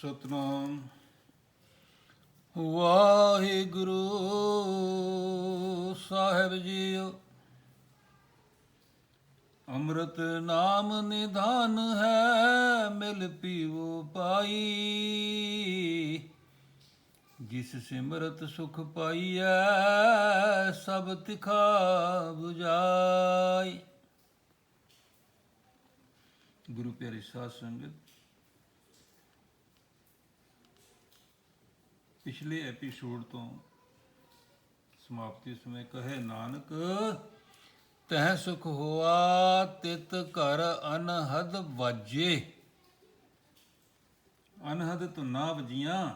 ਸਤਨਾਮ। ਵਾਹਿਗੁਰੂ ਸਾਹਿਬ ਜੀਓ। ਅੰਮ੍ਰਿਤ ਨਾਮ ਨਿਧਾਨ ਹੈ, ਮਿਲ ਪੀਵੋ ਪਾਈ। ਜਿਸ ਸਿਮਰਤ ਸੁਖ ਪਾਈਐ, ਸਭ ਤਿਖਾ 부ਜਾਈ। ਗੁਰੂ ਪਿਆਰੀ ਸਾਧ ਸੰਗਤ ਪਿਛਲੇ ਐਪੀਸੋਡ ਤੋਂ ਸਮਾਪਤੀ ਸਮੇਂ ਕਹੇ ਨਾਨਕ, ਤਹਿ ਸੁਖ ਹੋਆ ਤਿਤ ਘਰ ਅਨਹਦ ਵਾਜੇ। ਅਨਹਦ ਧੁਨਾ ਵਜੀਆਂ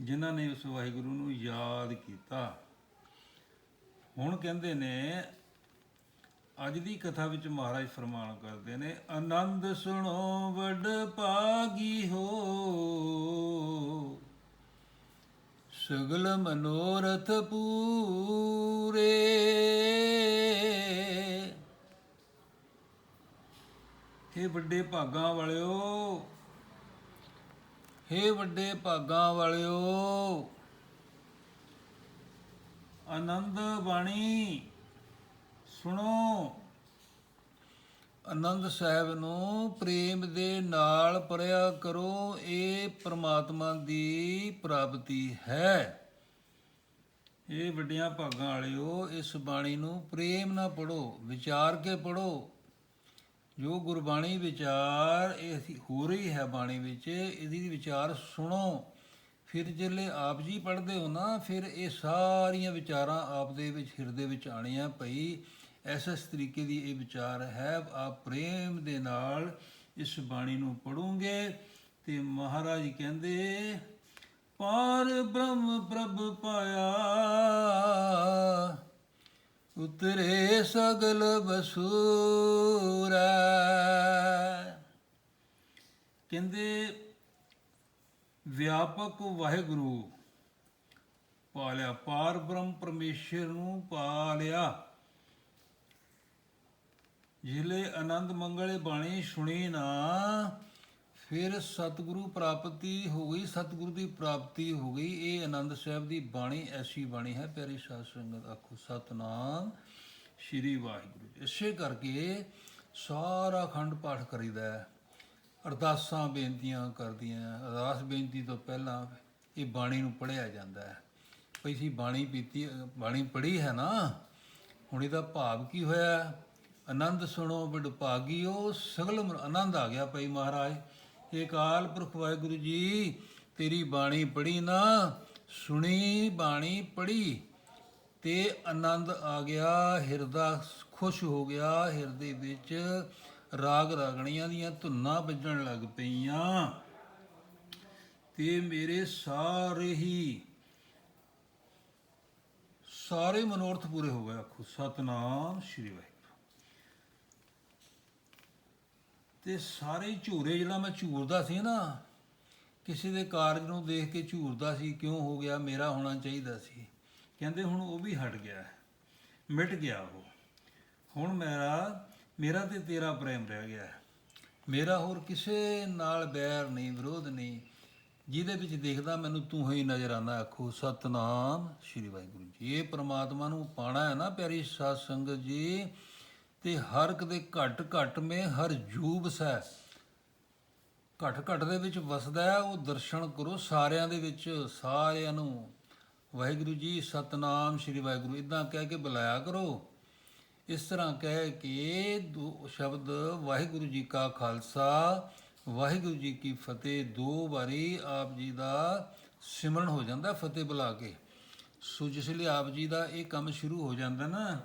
ਜਿਨ੍ਹਾਂ ਨੇ ਉਸ ਵਾਹਿਗੁਰੂ ਨੂੰ ਯਾਦ ਕੀਤਾ। ਹੁਣ ਕਹਿੰਦੇ ਨੇ, ਅੱਜ ਦੀ ਕਥਾ ਵਿੱਚ ਮਹਾਰਾਜ ਫਰਮਾਨ ਕਰਦੇ ਨੇ, ਆਨੰਦ ਸੁਣੋ ਵੱਡ ਪਾਗੀ ਹੋ। ਸਗਲ ਮਨੋਰਥ ਪੂਰੇ। हे ਵੱਡੇ ਭਾਗਾਂ ਵਾਲਿਓ हे ਵੱਡੇ ਭਾਗਾਂ ਵਾਲਿਓ ਆਨੰਦ ਬਾਣੀ ਸੁਣੋ। ਆਨੰਦ ਸਾਹਿਬ ਨੂੰ ਪ੍ਰੇਮ ਦੇ ਨਾਲ ਪਰਿਆ ਕਰੋ, ਇਹ ਪ੍ਰਮਾਤਮਾ ਦੀ ਪ੍ਰਾਪਤੀ ਹੈ। ਇਹ ਵੱਡੀਆਂ ਭਾਗਾਂ ਵਾਲਿਓ, ਇਸ ਬਾਣੀ ਨੂੰ ਪ੍ਰੇਮ ਨਾਲ ਪੜੋ ਵਿਚਾਰ ਕੇ ਪੜੋ ਜੋ ਗੁਰਬਾਣੀ ਵਿਚਾਰ, ਇਹ ਹੋ ਰਹੀ ਹੈ ਬਾਣੀ ਵਿੱਚ, ਇਹਦੀ ਵਿਚਾਰ ਸੁਣੋ। ਫਿਰ ਜਿਹੜੇ ਆਪ ਜੀ ਪੜ੍ਹਦੇ ਹੋ ਨਾ, ਫਿਰ ਇਹ ਸਾਰੀਆਂ ਵਿਚਾਰਾਂ ਆਪ ਦੇ ਵਿੱਚ, ਹਿਰਦੇ ਵਿੱਚ ਆਣੀਆਂ ਭਈ ਐਸ ਇਸ ਤਰੀਕੇ ਦੀ ਇਹ ਵਿਚਾਰ ਹੈ, ਆਪ ਪ੍ਰੇਮ ਦੇ ਨਾਲ ਇਸ ਬਾਣੀ ਨੂੰ ਪੜੋਗੇ ਤੇ ਮਹਾਰਾਜ ਕਹਿੰਦੇ, ਪਾਰ ਬ੍ਰਹਮ ਪ੍ਰਭ ਪਾਇਆ, ਉਤਰੇ ਸਗਲ ਬਸੂਰੈ। ਕਹਿੰਦੇ, ਵਿਆਪਕ ਵਾਹਿਗੁਰੂ, ਪਾਲਿਆ ਪਾਰ ਬ੍ਰਹਮ ਪਰਮੇਸ਼ਰ ਨੂੰ ਪਾਲਿਆ ਜਿਲੇ ਆਨੰਦ ਮੰਗਲੇ ਬਾਣੀ ਸੁਣੀ ਨਾ, ਫਿਰ ਸਤਿਗੁਰੂ ਪ੍ਰਾਪਤੀ ਹੋ ਗਈ, ਸਤਿਗੁਰੂ ਦੀ ਪ੍ਰਾਪਤੀ ਹੋ ਗਈ। ਇਹ ਆਨੰਦ ਸਾਹਿਬ ਦੀ ਬਾਣੀ, ਐਸੀ ਬਾਣੀ ਹੈ, ਪਿਆਰੀ ਸਾਧ ਸੰਗਤ, ਆਖੋ ਸਤਨਾਮ ਸ਼੍ਰੀ ਵਾਹਿਗੁਰੂ ਇਸੇ ਕਰਕੇ ਸਾਰਾ ਖੰਡ ਪਾਠ ਕਰੀਦਾ ਹੈ, ਅਰਦਾਸਾਂ ਬੇਨਤੀਆਂ ਕਰਦੀਆਂ ਅਰਦਾਸ ਬੇਨਤੀ ਤੋਂ ਪਹਿਲਾਂ ਇਹ ਬਾਣੀ ਨੂੰ ਪੜ੍ਹਿਆ ਜਾਂਦਾ ਹੈ। ਭਈ ਸੀ ਬਾਣੀ ਪੀਤੀ, ਬਾਣੀ ਪੜ੍ਹੀ ਹੈ ਨਾ, ਹੁਣ ਇਹਦਾ ਭਾਵ ਕੀ ਹੋਇਆ? ਆਨੰਦ ਸੁਣੋ ਬਿਡ ਭਾਗੀਓ, ਸਗਲ ਮ- ਆਨੰਦ ਆ ਗਿਆ ਪਈ ਮਹਾਰਾਜ। ਏ ਕਾਲ ਪੁਰਖ ਵਾਹਿਗੁਰੂ ਜੀ, ਤੇਰੀ ਬਾਣੀ ਪੜ੍ਹੀ ਨਾ, ਸੁਣੀ ਬਾਣੀ ਪੜ੍ਹੀ, ਤੇ ਆਨੰਦ ਆ ਗਿਆ, ਹਿਰਦਾ ਖੁਸ਼ ਹੋ ਗਿਆ, ਹਿਰਦੇ ਵਿੱਚ ਰਾਗ ਰਾਗਣੀਆਂ ਦੀਆਂ ਧੁਨਾਂ ਵੱਜਣ ਲੱਗ ਪਈਆਂ। ਤੇ ਮੇਰੇ ਸਾਰੇ ਹੀ, ਸਾਰੇ ਮਨੋਰਥ ਪੂਰੇ ਹੋ ਗਏ। ਆਖੋ, ਸਤਨਾਮ ਸ਼੍ਰੀ ਵਾਹਿਗੁਰੂ। ਤੇ ਸਾਰੇ ਝੂਰੇ ਜਿਹੜਾ ਮੈਂ ਝੂਰਦਾ ਸੀ ਨਾ, ਕਿਸੇ ਦੇ ਕਾਰਜ ਨੂੰ ਦੇਖ ਕੇ ਝੂਰਦਾ ਸੀ, ਕਿਉਂ ਹੋ ਗਿਆ, ਮੇਰਾ ਹੋਣਾ ਚਾਹੀਦਾ ਸੀ। ਕਹਿੰਦੇ ਹੁਣ ਉਹ ਵੀ ਹਟ ਗਿਆ, ਮਿਟ ਗਿਆ ਉਹ। ਹੁਣ ਮੇਰਾ ਮੇਰਾ ਤੇ ਤੇਰਾ ਪ੍ਰੇਮ ਰਹਿ ਗਿਆ। ਮੇਰਾ ਹੋਰ ਕਿਸੇ ਨਾਲ ਬੈਰ ਨਹੀਂ, ਵਿਰੋਧ ਨਹੀਂ। ਜਿਹਦੇ ਵਿੱਚ ਦੇਖਦਾ ਮੈਨੂੰ ਤੂੰ ਹੀ ਨਜ਼ਰ ਆਉਂਦਾ, ਆਖੋ, ਸਤਨਾਮ ਸ਼੍ਰੀ ਵਾਹਿਗੁਰੂ ਜੀ। ਇਹ ਪ੍ਰਮਾਤਮਾ ਨੂੰ ਪਾਣਾ ਹੈ ਨਾ, ਪਿਆਰੀ ਸਾਧ ਸੰਗਤ ਜੀ। ਤੇ ਹਰ ਕਦੇ ਦੇ ਘਟ ਘਟ ਮੇ ਹਰ ਜੂਬ ਸੈ। ਘਟ ਘਟ ਦੇ ਵਿੱਚ ਵਸਦਾ ਹੈ, ਉਹ ਦਰਸ਼ਨ ਕਰੋ ਸਾਰਿਆਂ ਦੇ ਵਿੱਚ, ਸਾਰਿਆਂ ਨੂੰ। ਵਾਹਿਗੁਰੂ ਜੀ, ਸਤਨਾਮ ਸ਼੍ਰੀ ਵਾਹਿਗੁਰੂ। ਇਦਾਂ ਕਹਿ ਕੇ ਬੁਲਾਇਆ ਕਰੋ। ਇਸ ਤਰ੍ਹਾਂ ਕਹਿ ਕੇ ਦੋ ਸ਼ਬਦ ਵਾਹਿਗੁਰੂ ਜੀ ਕਾ ਖਾਲਸਾ, ਵਾਹਿਗੁਰੂ ਜੀ ਕੀ ਫਤਿਹ ਦੋ ਵਾਰੀ ਆਪ ਜੀ ਦਾ ਸਿਮਰਨ ਹੋ ਜਾਂਦਾ ਫਤਿਹ ਬੁਲਾ ਕੇ। ਸੋ ਜਿਸ ਲਈ ਆਪ ਜੀ ਦਾ ਇਹ ਕੰਮ ਸ਼ੁਰੂ ਹੋ ਜਾਂਦਾ ਨਾ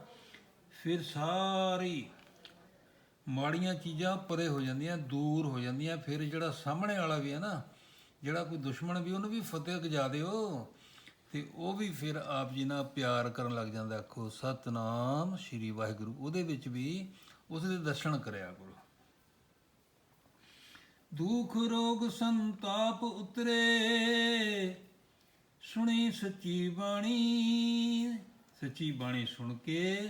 ਫਿਰ ਸਾਰੀ ਮਾੜੀਆਂ ਚੀਜ਼ਾਂ ਪਰੇ ਹੋ ਜਾਂਦੀਆਂ, ਦੂਰ ਹੋ ਜਾਂਦੀਆਂ। ਫਿਰ ਜਿਹੜਾ ਸਾਹਮਣੇ ਵਾਲਾ ਵੀ ਹੈ ਨਾ, ਜਿਹੜਾ ਕੋਈ ਦੁਸ਼ਮਣ ਵੀ, ਉਹਨੂੰ ਵੀ ਫਤਿਹ ਗਜਾ ਦਿਓ। ਤੇ ਉਹ ਵੀ ਫਿਰ ਆਪ ਜੀ ਨਾਲ ਪਿਆਰ ਕਰਨ ਲੱਗ ਜਾਂਦਾ। ਆਖੋ, ਸਤਨਾਮ ਸ਼੍ਰੀ ਵਾਹਿਗੁਰੂ। ਉਹਦੇ ਵਿੱਚ ਵੀ ਉਸ ਦੇ ਦਰਸ਼ਨ ਕਰਿਆ ਕਰੋ। ਦੁਖ, ਰੋਗ, ਸੰਤਾਪ ਉਤਰੇ। ਸੁਣੀ ਸੱਚੀ ਬਾਣੀ। ਸੱਚੀ ਬਾਣੀ ਸੁਣ ਕੇ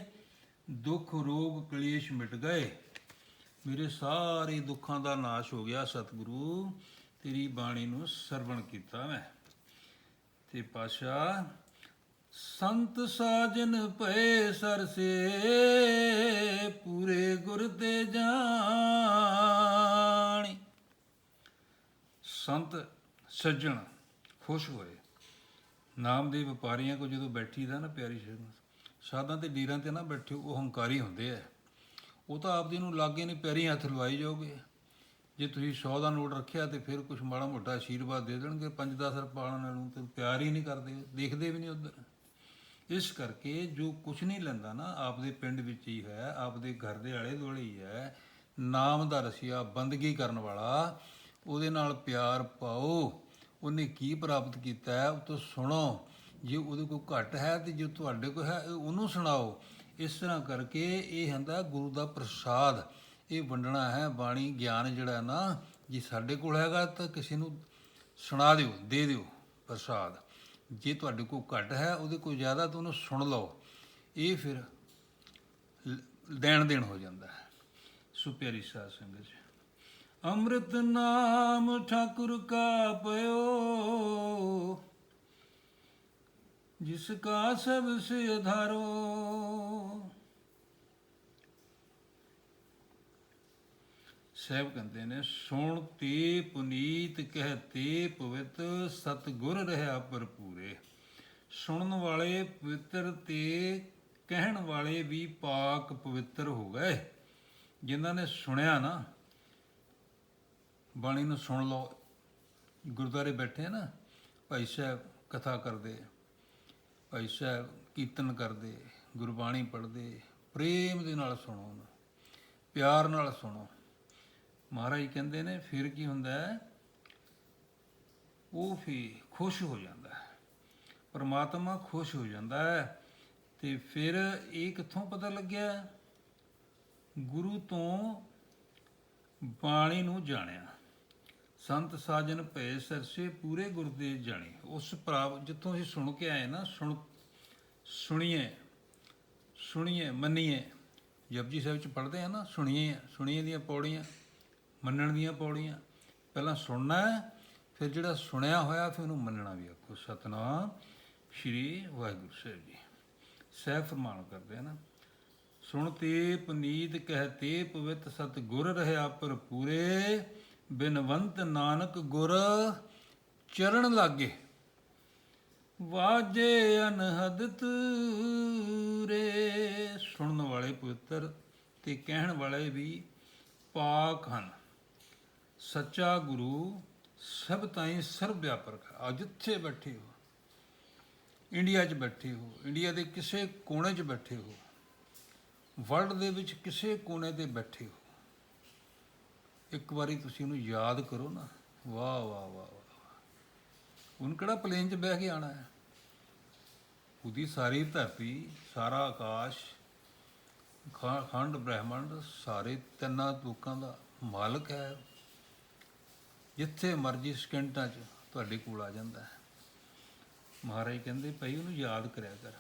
ਦੁੱਖ, ਰੋਗ, ਕਲੇਸ਼ ਮਿਟ ਗਏ। ਮੇਰੇ ਸਾਰੇ ਦੁੱਖਾਂ ਦਾ ਨਾਸ਼ ਹੋ ਗਿਆ ਸਤਿਗੁਰੂ। ਤੇਰੀ ਬਾਣੀ ਨੂੰ ਸਰਵਣ ਕੀਤਾ ਮੈਂ। ਤੇ ਪਾਸ਼ਾ ਸੰਤ ਸਾਜਨ ਭਏ ਸਰਸੇ ਪੂਰੇ ਗੁਰ ਤੇ ਜਾਣੀ। ਸੰਤ ਸੱਜਣ ਖੁਸ਼ ਹੋਏ। ਨਾਮ ਦੇ ਵਪਾਰੀਆਂ ਕੋ ਜਦੋਂ ਬੈਠੀ ਦਾ ਨਾ ਪਿਆਰੀ ਸ਼ਰਨ ਸਾਧਾਂ ਤੇ ਡੀਰਾਂ ਤੇ ਨਾ ਬੈਠੇ ਉਹ ਹੰਕਾਰੀ ਹੁੰਦੇ ਆ। ਉਹ ਤਾਂ ਆਪਦੀ ਨੂੰ ਲਾਗੇ ਨਹੀਂ ਪੈਰੀ ਹੱਥ ਲਵਾਈ ਜਾਓਗੇ। ਜੇ ਤੁਸੀਂ 100 ਦਾ ਨੋਟ ਰੱਖਿਆ ਤੇ ਫਿਰ ਕੁਝ ਮਾੜਾ ਮੋਟਾ ਆਸ਼ੀਰਵਾਦ ਦੇ ਦੇਣਗੇ 5-10 ਰੁਪਏ ਨੂੰ ਤੇ ਪਿਆਰ ਹੀ ਨਹੀਂ ਕਰਦੇ, ਦੇਖਦੇ ਵੀ ਨਹੀਂ ਉਧਰ। ਇਸ ਕਰਕੇ ਜੋ ਕੁਝ ਨਹੀਂ ਲੈਂਦਾ ਨਾ, ਆਪਦੇ ਪਿੰਡ ਵਿੱਚ ਹੀ ਹੈ, ਆਪਦੇ ਘਰ ਦੇ ਆਲੇ ਦੁਆਲੇ ਹੀ ਹੈ, ਨਾਮ ਦਾ ਰਸੀਆ ਬੰਦਗੀ ਕਰਨ ਵਾਲਾ, ਉਹਦੇ ਨਾਲ ਪਿਆਰ ਪਾਓ, ਉਹਨੇ ਕੀ ਪ੍ਰਾਪਤ ਕੀਤਾ ਉਹ ਤੋਂ ਸੁਣੋ। ਜੇ ਉਹਦੇ ਕੋਲ ਘੱਟ ਹੈ ਤੇ ਜੇ ਤੁਹਾਡੇ ਕੋਲ ਹੈ ਉਹਨੂੰ ਸੁਣਾਓ। ਇਸ ਤਰ੍ਹਾਂ ਕਰਕੇ ਇਹ ਹੁੰਦਾ ਗੁਰੂ ਦਾ ਪ੍ਰਸਾਦ। ਇਹ ਵੰਡਣਾ ਹੈ, ਬਾਣੀ, ਗਿਆਨ ਜਿਹੜਾ ਨਾ, ਜੇ ਸਾਡੇ ਕੋਲ ਹੈਗਾ ਤਾਂ ਕਿਸੇ ਨੂੰ ਸੁਣਾ ਦਿਓ, ਦੇ ਦਿਓ ਪ੍ਰਸਾਦ। ਜੇ ਤੁਹਾਡੇ ਕੋਲ ਘੱਟ ਹੈ, ਉਹਦੇ ਕੋਲ ਜ਼ਿਆਦਾ ਤਾਂ ਉਹਨੂੰ ਸੁਣ ਲਓ। ਇਹ ਫਿਰ ਲ- ਦੇਣ ਦੇਣ ਹੋ ਜਾਂਦਾ ਹੈ। ਸੋ ਪਿਆਰੀ ਸਾਧ ਸੰਗਤ ਜੀ, ਅੰਮ੍ਰਿਤ ਨਾਮ ਠਾਕੁਰ ਕਾ ਪਇਓ। ਜਿਸ ਕਾ ਸਭ ਸੇ ਸਹਿਬ ਕਹਿੰਦੇ ਨੇ, ਸੁਣ ਤੇ ਪੁਨੀਤ ਕਹਤੇ ਪਵਿੱਤ ਸਤਗੁਰ ਰਹਾ ਭਰਪੂਰੇ। ਸੁਣਨ ਵਾਲੇ ਪਵਿੱਤਰ ਤੇ ਕਹਿਣ ਵਾਲੇ ਵੀ ਪਾਕ ਪਵਿੱਤਰ ਹੋ ਗਏ। ਜਿਨ੍ਹਾਂ ਨੇ ਸੁਣਿਆ ਨਾ, ਬਾਣੀ ਨੂੰ ਸੁਣ ਲਓ। ਗੁਰਦੁਆਰੇ ਬੈਠੇ ਨਾ, ਭਾਈ ਸਾਹਿਬ ਕਥਾ ਕਰਦੇ ਭਾਈ ਸਾਹਿਬ ਕੀਰਤਨ ਕਰਦੇ, ਗੁਰਬਾਣੀ ਪੜ੍ਹਦੇ, ਪ੍ਰੇਮ ਦੇ ਨਾਲ ਸੁਣੋ ਉਹਨੂੰ, ਪਿਆਰ ਨਾਲ ਸੁਣੋ। ਮਹਾਰਾਜ ਕਹਿੰਦੇ ਨੇ, ਫਿਰ ਕੀ ਹੁੰਦਾ ਹੈ? ਉਹ ਵੀ ਖੁਸ਼ ਹੋ ਜਾਂਦਾ ਹੈ। ਪਰਮਾਤਮਾ ਖੁਸ਼ ਹੋ ਜਾਂਦਾ ਹੈ ਤੇ ਫਿਰ ਇਹ ਕਿੱਥੋਂ ਪਤਾ ਲੱਗਿਆ? ਗੁਰੂ ਤੋਂ ਬਾਣੀ ਨੂੰ ਜਾਣਿਆ। ਸੰਤ ਸਾਜਨ ਭਏ ਸਰਸੇ ਪੂਰੇ ਗੁਰਦੇ ਜਾਣੇ। ਉਸ ਪ੍ਰਾਪ ਜਿੱਥੋਂ ਅਸੀਂ ਸੁਣ ਕੇ ਆਏ ਨਾ, ਸੁਣ, ਸੁਣੀਏ ਸੁਣੀਏ, ਮੰਨੀਏ। ਜਪਜੀ ਸਾਹਿਬ ਚ ਪੜ੍ਹਦੇ ਆ ਨਾ, ਸੁਣੀਏ ਸੁਣੀਏ ਦੀਆਂ ਪੌੜੀਆਂ, ਮੰਨਣ ਦੀਆਂ ਪੌੜੀਆਂ। ਪਹਿਲਾਂ ਸੁਣਨਾ ਫਿਰ ਜਿਹੜਾ ਸੁਣਿਆ ਹੋਇਆ, ਫਿਰ ਉਹਨੂੰ ਮੰਨਣਾ ਵੀ ਆਖੋ ਸਤਨਾਮ ਸ਼੍ਰੀ ਵਾਹਿਗੁਰੂ ਸਾਹਿਬ ਜੀ। ਸਹਿ ਫਰਮਾਨ ਕਰਦੇ ਆ ਨਾ, ਸੁਣ ਤੇ ਪੁਨੀਤ ਕਹਤੇ ਪਵਿੱਤ ਸਤ ਗੁਰ ਰਹਾ ਭਰਪੂਰੇ। ਬਿਨਵੰਤ ਨਾਨਕ ਗੁਰ ਚਰਨ ਲਾਗੇ। ਵਾਜੇ ਅਨਹਦ ਤੂਰੇ ਸੁਣਨ ਵਾਲੇ ਪਵਿੱਤਰ ਤੇ ਕਹਿਣ ਵਾਲੇ ਵੀ ਪਾਕ ਹਨ। ਸੱਚਾ ਗੁਰੂ ਸਭ ਤਾਈਂ ਸਰਬ ਵਿਆਪਕ ਹੈ। ਆ ਜਿੱਥੇ ਬੈਠੇ ਹੋ, ਇੰਡੀਆ 'ਚ ਬੈਠੇ ਹੋ, ਇੰਡੀਆ ਦੇ ਕਿਸੇ ਕੋਨੇ 'ਚ ਬੈਠੇ ਹੋ, ਵਰਲਡ ਦੇ ਵਿੱਚ ਕਿਸੇ ਕੋਨੇ ਤੇ ਬੈਠੇ ਹੋ ਇੱਕ ਵਾਰੀ ਤੁਸੀਂ ਉਹਨੂੰ ਯਾਦ ਕਰੋ ਨਾ। ਵਾਹ ਵਾਹ ਵਾਹ ਵਾਹ ਹੁਣ ਕਿਹੜਾ ਪਲੇਨ 'ਚ ਬਹਿ ਕੇ ਆਣਾ ਹੈ? ਉਹਦੀ ਸਾਰੀ ਧਰਤੀ, ਸਾਰਾ ਆਕਾਸ਼ ਖੰਡ ਬ੍ਰਹਿਮੰਡ, ਸਾਰੇ ਤਿੰਨਾਂ ਲੋਕਾਂ ਦਾ ਮਾਲਕ ਹੈ। ਜਿੱਥੇ ਮਰਜ਼ੀ ਸਕਿੰਟਾਂ 'ਚ ਤੁਹਾਡੇ ਕੋਲ ਆ ਜਾਂਦਾ ਹੈ। ਮਹਾਰਾਜ ਕਹਿੰਦੇ, ਭਈ ਉਹਨੂੰ ਯਾਦ ਕਰਿਆ ਕਰ।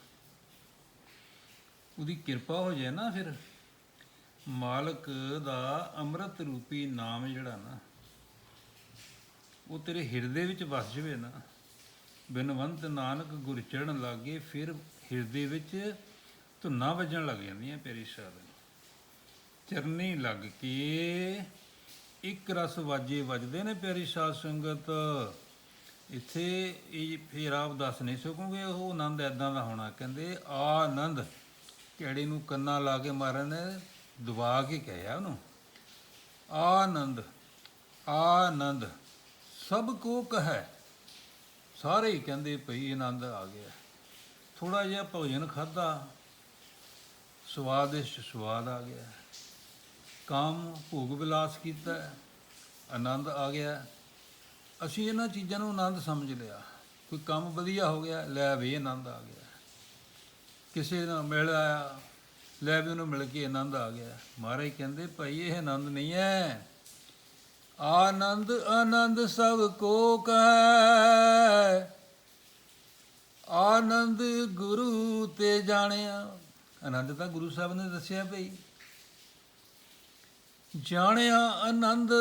ਉਹਦੀ ਕਿਰਪਾ ਹੋ ਜਾਏ ਨਾ ਫਿਰ। ਮਾਲਕ ਦਾ ਅੰਮ੍ਰਿਤ ਰੂਪੀ ਨਾਮ ਜਿਹੜਾ ਨਾ, ਉਹ ਤੇਰੇ ਹਿਰਦੇ ਵਿੱਚ ਵਸ ਜਾਵੇ ਨਾ। ਬਿਨਵੰਤ ਨਾਨਕ ਗੁਰ ਚੜਨ ਲੱਗੇ ਫਿਰ ਹਿਰਦੇ ਵਿੱਚ ਧੁੰਨਾ ਵੱਜਣ ਲੱਗ ਜਾਂਦੀਆਂ ਪਿਆਰੀ ਸਾਧ ਚਰਨੀ ਲੱਗ ਕੇ ਇੱਕ ਰਸ ਵਾਜੇ ਵੱਜਦੇ ਨੇ ਪਿਆਰੀ ਸਾਧ ਸੰਗਤ। ਇੱਥੇ ਇਹ ਫੇਰ ਆਪ ਦੱਸ ਨਹੀਂ ਸਕੋਗੇ, ਉਹ ਆਨੰਦ ਐਦਾਂ ਦਾ ਹੋਣਾ, ਕਹਿੰਦੇ ਆ ਆਨੰਦ ਕਿਹੜੇ ਨੂੰ ਕੰਨਾਂ ਲਾ ਕੇ ਮਾਰਨ ਦਬਾ ਕੇ ਕਹਿਆ ਉਹਨੂੰ। ਆਨੰਦ ਆਨੰਦ, ਸਭ ਕੋ ਕਹੈ। ਸਾਰੇ ਹੀ ਕਹਿੰਦੇ ਭਈ ਆਨੰਦ ਆ ਗਿਆ। ਥੋੜਾ ਜਿਹਾ ਭੋਜਨ ਖਾਦਾ ਸਵਾਦਿਸ਼ਟ ਸਵਾਦ ਆ ਗਿਆ। ਕਾਮ ਭੋਗ ਵਿਲਾਸ ਕੀਤਾ, ਆਨੰਦ ਆ ਗਿਆ। ਅਸੀਂ ਇਹਨਾਂ ਚੀਜ਼ਾਂ ਨੂੰ ਆਨੰਦ ਸਮਝ ਲਿਆ। ਕੋਈ ਕੰਮ ਵਧੀਆ ਹੋ ਗਿਆ, ਲੈ ਵੀ ਆਨੰਦ ਆ ਗਿਆ। ਕਿਸੇ ਨਾਲ ਮਿਲ ਆਇਆ ਲੈ ਵੀ ਉਹਨੂੰ ਮਿਲ ਕੇ ਆਨੰਦ ਆ ਗਿਆ। ਮਹਾਰਾਜ ਕਹਿੰਦੇ, ਭਾਈ, ਇਹ ਆਨੰਦ ਨਹੀਂ ਹੈ। ਆਨੰਦ ਆਨੰਦ ਸਭ ਕੋ ਕਹੈ। ਆਨੰਦ ਗੁਰੂ ਤੇ ਜਾਣਿਆ। ਆਨੰਦ ਤਾਂ ਗੁਰੂ ਸਾਹਿਬ ਨੇ ਦੱਸਿਆ ਭਈ। ਜਾਣਿਆ ਆਨੰਦ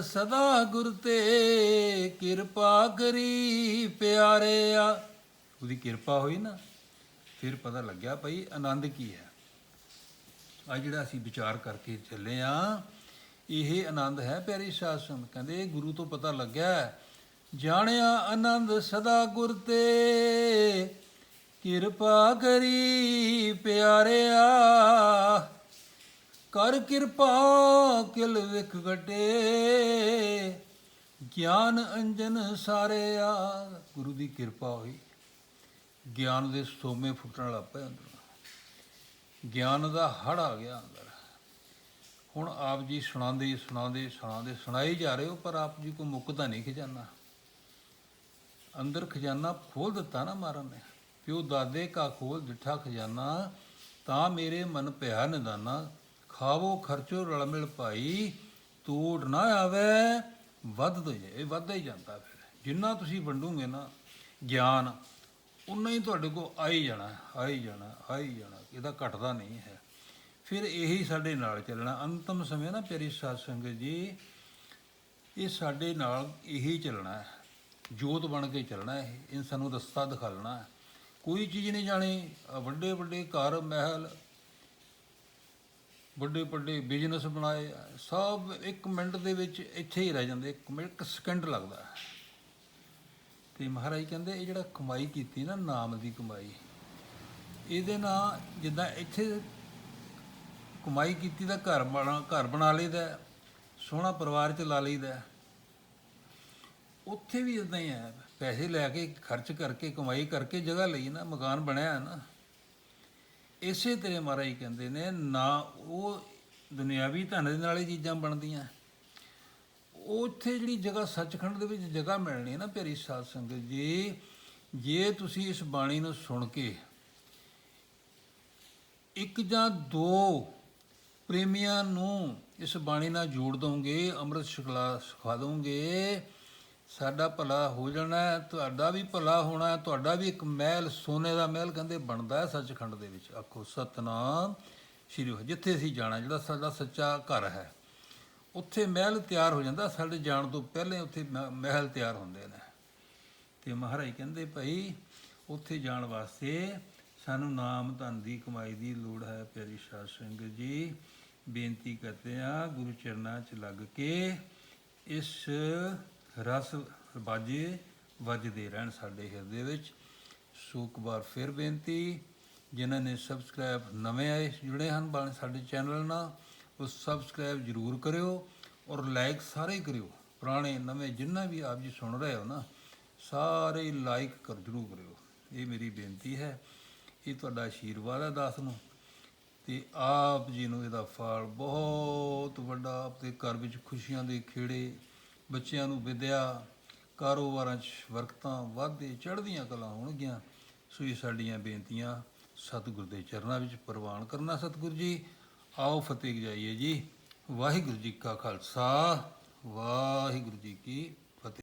ਸਦਾ ਗੁਰ ਤੇ ਕਿਰਪਾ ਕਰੀ ਪਿਆਰਿਆ। ਉਹਦੀ ਕਿਰਪਾ ਹੋਈ ਨਾ, ਫਿਰ ਪਤਾ ਲੱਗਿਆ ਭਈ ਆਨੰਦ ਕੀ ਹੈ। ਅੱਜ ਜਿਹੜਾ ਅਸੀਂ ਵਿਚਾਰ ਕਰਕੇ ਚੱਲੇ ਆ, ਇਹ ਆਨੰਦ ਹੈ ਪਿਆਰੀ ਸਾਧ ਕਹਿੰਦੇ ਗੁਰੂ ਤੋਂ ਪਤਾ ਲੱਗਿਆ ਜਾਣਿਆ ਆਨੰਦ ਸਦਾ ਗੁਰ ਤੇ, ਕਿਰਪਾ ਕਰੀ ਪਿਆਰਿਆ। ਕਰ ਕਿਰਪਾ ਕਿਲ ਵਿਖ ਗਟੇ ਗਿਆਨ ਅੰਜਨ ਸਾਰਿਆ। ਗੁਰੂ ਦੀ ਕਿਰਪਾ ਹੋਈ। ਗਿਆਨ ਦੇ ਸੋਮੇ ਫੁੱਟਣ ਲੱਗ ਪਏ ਅੰਦਰ। ਗਿਆਨ ਦਾ ਹੜ ਆ ਗਿਆ ਅੰਦਰ। ਹੁਣ ਆਪ ਜੀ ਸੁਣਾਉਂਦੇ ਸੁਣਾਉਂਦੇ ਸੁਣਾਉਂਦੇ, ਸੁਣਾਈ ਜਾ ਰਹੇ ਹੋ, ਪਰ ਆਪ ਜੀ ਕੋ ਮੁੱਕਦਾ ਨਹੀਂ ਖਜ਼ਾਨਾ। ਅੰਦਰ ਖਜ਼ਾਨਾ ਖੋਲ ਦਿੱਤਾ ਨਾ ਮਾਰਨ ਨੇ। ਪਿਓ ਦਾਦੇ ਕਾ ਖੋਲ ਦਿੱਠਾ ਖਜ਼ਾਨਾ, ਤਾਂ ਮੇਰੇ ਮਨ ਪਿਆ ਨਿਦਾਨਾ। ਖਾਵੋ, ਖਰਚੋ ਰਲ ਮਿਲ ਭਾਈ, ਤੋੜ ਨਾ ਆਵੇ, ਵੱਧ ਤੋਂ ਇਹ ਵੱਧਦਾ ਹੀ ਜਾਂਦਾ ਫਿਰ। ਜਿੰਨਾ ਤੁਸੀਂ ਵੰਡੋਗੇ ਨਾ, ਗਿਆਨ ਉਨਾ ਹੀ ਤੁਹਾਡੇ ਕੋਲ ਆ ਹੀ ਜਾਣਾ, ਆ ਹੀ ਜਾਣਾ, ਆ ਹੀ ਜਾਣਾ, ਇਹਦਾ ਘਟਦਾ ਨਹੀਂ ਹੈ। ਫਿਰ ਇਹੀ ਸਾਡੇ ਨਾਲ ਚੱਲਣਾ। ਅੰਤਮ ਸਮੇਂ ਨਾ ਪਿਆਰੀ ਸਾਧ ਸੰਗਤ ਜੀ, ਇਹ ਸਾਡੇ ਨਾਲ ਇਹੀ ਚੱਲਣਾ ਹੈ। ਜੋਤ ਬਣ ਕੇ ਚੱਲਣਾ ਹੈ। ਇਹ ਸਾਨੂੰ ਰਸਤਾ ਦਿਖਾਲਣਾ ਹੈ। ਕੋਈ ਚੀਜ਼ ਨਹੀਂ ਜਾਣੀ। ਵੱਡੇ ਵੱਡੇ ਘਰ, ਮਹਿਲ, ਵੱਡੇ ਵੱਡੇ ਬਿਜ਼ਨਸ ਬਣਾਏ। ਸਭ ਇੱਕ ਮਿੰਟ ਦੇ ਵਿੱਚ ਇੱਥੇ ਹੀ ਰਹਿ ਜਾਂਦੇ। ਇੱਕ ਮਿੰਟ, ਇੱਕ ਸਕਿੰਟ ਲੱਗਦਾ ਹੈ। ਤੇ ਮਹਾਰਾਜ ਕਹਿੰਦੇ ਇਹ ਜਿਹੜਾ ਕਮਾਈ ਕੀਤੀ ਨਾ, ਨਾਮ ਦੀ ਕਮਾਈ। ਇਹਦੇ ਨਾਲ ਜਿੱਦਾਂ ਇੱਥੇ ਕਮਾਈ ਕੀਤੀ ਦਾ ਘਰ ਬਣਾ ਘਰ ਬਣਾ ਲਈਦਾ ਸੋਹਣਾ ਪਰਿਵਾਰ ਚ ਲਾ ਲਈਦਾ ਉੱਥੇ ਵੀ ਇਦਾਂ ਹੀ ਹੈ, ਪੈਸੇ ਲੈ ਕੇ ਖਰਚ ਕਰਕੇ, ਕਮਾਈ ਕਰਕੇ ਜਗ੍ਹਾ ਲਈ ਨਾ, ਮਕਾਨ ਬਣਿਆ ਨਾ। ਇਸੇ ਤਰ੍ਹਾਂ ਮਹਾਰਾਜ ਕਹਿੰਦੇ ਨੇ, ਨਾ ਉਹ ਦੁਨਿਆਵੀ ਧਨ ਦੇ ਨਾਲ ਇਹ ਚੀਜ਼ਾਂ ਬਣਦੀਆਂ। ਉੱਥੇ ਜਿਹੜੀ ਜਗ੍ਹਾ ਸੱਚਖੰਡ ਦੇ ਵਿੱਚ ਜਗ੍ਹਾ ਮਿਲਣੀ ਹੈ ਨਾ ਪਿਆਰੀ ਸਾਧ ਸੰਗਤ ਜੀ, ਜੇ ਤੁਸੀਂ ਇਸ ਬਾਣੀ ਨੂੰ ਸੁਣ ਕੇ ਇੱਕ ਜਾਂ ਦੋ ਪ੍ਰੇਮੀਆਂ ਨੂੰ ਇਸ ਬਾਣੀ ਨਾਲ ਜੋੜ ਦੋਗੇ, ਅੰਮ੍ਰਿਤ ਛਕਲਾ ਸਿਖਾ ਦੋਗੇ, ਸਾਡਾ ਭਲਾ ਹੋ ਜਾਣਾ ਤੁਹਾਡਾ ਵੀ ਭਲਾ ਹੋਣਾ ਤੁਹਾਡਾ ਵੀ ਇੱਕ ਮਹਿਲ, ਸੋਨੇ ਦਾ ਮਹਿਲ ਕਹਿੰਦੇ ਬਣਦਾ ਹੈ ਸੱਚਖੰਡ ਦੇ ਵਿੱਚ। ਆਖੋ ਸਤਨਾਮ ਸ਼੍ਰੀ ਜਿੱਥੇ ਅਸੀਂ ਜਾਣਾ, ਜਿਹੜਾ ਸਾਡਾ ਸੱਚਾ ਘਰ ਹੈ। ਉੱਥੇ ਮਹਿਲ ਤਿਆਰ ਹੋ ਜਾਂਦਾ, ਸਾਡੇ ਜਾਣ ਤੋਂ ਪਹਿਲੇ ਉੱਥੇ ਮ- ਮਹਿਲ ਤਿਆਰ ਹੁੰਦੇ ਨੇ। ਤੇ ਮਹਾਰਾਜ ਕਹਿੰਦੇ, ਭਾਈ, ਉੱਥੇ ਜਾਣ ਵਾਸਤੇ ਸਾਨੂੰ ਨਾਮ ਧਨ ਦੀ ਕਮਾਈ ਦੀ ਲੋੜ ਹੈ, ਪਿਆਰੀ ਸਾਧ ਸੰਗਤ ਜੀ। ਬੇਨਤੀ ਕਰਦੇ ਆ ਗੁਰੂ ਚਰਨਾਂ 'ਚ ਲੱਗ ਕੇ ਇਸ ਰਸ ਬਾਜੇ ਵੱਜਦੇ ਰਹਿਣ ਸਾਡੇ ਹਿਰਦੇ ਵਿੱਚ। ਸੋ ਇੱਕ ਵਾਰ ਫਿਰ ਬੇਨਤੀ, ਜਿਨ੍ਹਾਂ ਨੇ ਸਬਸਕ੍ਰਾਈਬ ਨਵੇਂ ਆਏ, ਜੁੜੇ ਹਨ ਸਾਡੇ ਚੈਨਲ ਨਾਲ ਉਹ ਸਬਸਕ੍ਰਾਈਬ ਜਰੂਰ ਕਰਿਓ ਔਰ ਲਾਈਕ ਸਾਰੇ ਕਰਿਓ। ਪੁਰਾਣੇ, ਨਵੇਂ ਜਿੰਨਾ ਵੀ ਆਪ ਜੀ ਸੁਣ ਰਹੇ ਹੋ ਨਾ, ਸਾਰੇ ਲਾਈਕ ਕਰ ਜਰੂਰ ਕਰਿਓ। ਇਹ ਮੇਰੀ ਬੇਨਤੀ ਹੈ, ਇਹ ਤੁਹਾਡਾ ਆਸ਼ੀਰਵਾਦ ਹੈ ਦਾਸ ਨੂੰ। ਤੇ ਆਪ ਜੀ ਨੂੰ ਇਹਦਾ ਫਲ ਬਹੁਤ ਵੱਡਾ ਆਪਣੇ ਘਰ ਵਿੱਚ ਖੁਸ਼ੀਆਂ ਦੇ ਖੇੜੇ, ਬੱਚਿਆਂ ਨੂੰ ਵਿਦਿਆ, ਕਾਰੋਬਾਰਾਂ 'ਚ ਵਰਕਤਾਂ ਵਾਧੇ ਚੜ੍ਹਦੀਆਂ ਕਲਾ ਹੋਣਗੀਆਂ। ਸੋ ਇਹ ਸਾਡੀਆਂ ਬੇਨਤੀਆਂ ਸਤਿਗੁਰ ਦੇ ਚਰਨਾਂ ਵਿੱਚ ਪ੍ਰਵਾਨ ਕਰਨਾ ਸਤਿਗੁਰ ਜੀ। ਆਓ ਫਤਿਹ ਜਾਈਏ ਜੀ। ਵਾਹਿਗੁਰੂ ਜੀ ਕਾ ਖਾਲਸਾ ਵਾਹਿਗੁਰੂ ਜੀ ਕੀ